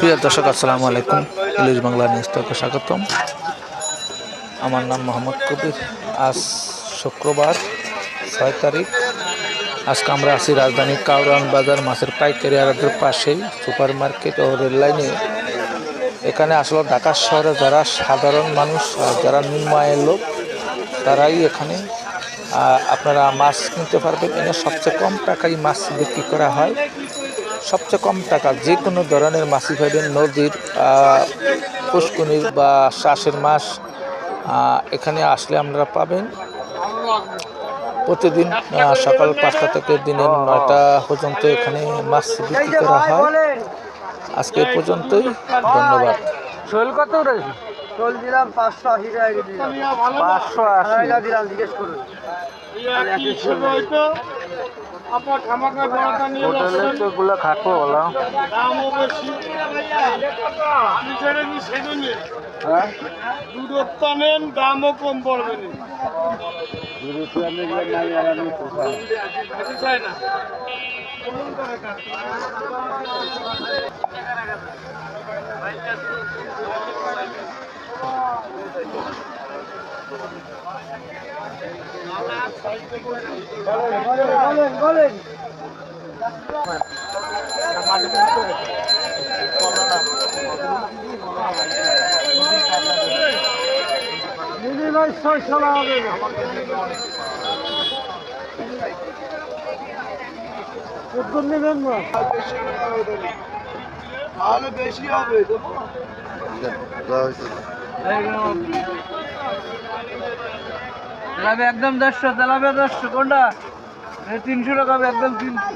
প্রিয় দর্শক, আসসালামু আলাইকুম। ইলিশ বাংলা নিউজ স্বাগতম। আমার নাম মোহাম্মদ কবির। আজ শুক্রবার, ছয় তারিখ। আজকে আমরা আছি রাজধানী কাউরান বাজার মাছের পাইকারি আড়তের পাশেই সুপার মার্কেট ও রেল লাইনে। এখানে আসলে ঢাকা শহরে যারা সাধারণ মানুষ যারা নিম্ন আয়ের লোক তারাই এখানে আপনারা মাছ কিনতে পারবেন। এখানে সবচেয়ে কম টাকায় মাছ বিক্রি করা হয়। সবচেয়ে কম টাকা যে কোনো ধরনের মাছই পাবেন, নদীর পুষ্কুনির বা শ্বাসের মাছ এখানে আসলে আপনারা পাবেন। প্রতিদিন সকাল পাঁচটা থেকে দিনের নয়টা পর্যন্ত এখানে মাছ বিক্রি করা হয়। আজকে পর্যন্তই, ধন্যবাদ। শোল কত চল দিলাম পাঁচশো আশি টাকা দিলাম। পাঁচশো আশি। দিলাম জিজ্ঞেস করুন। হোটেলে তো এগুলো খাটো হ্যাঁ? নেন দামও কম পড়বে না। বলেন বলেন দিদি ভাই ছয়শো হবে উত্তর নেবেন না তাহলে বেশি হবে তেলাপি একদম দেড়শো তেলাপিয়া দেড়শো কোনটা? তিনশো টাকা একদম তিনশো।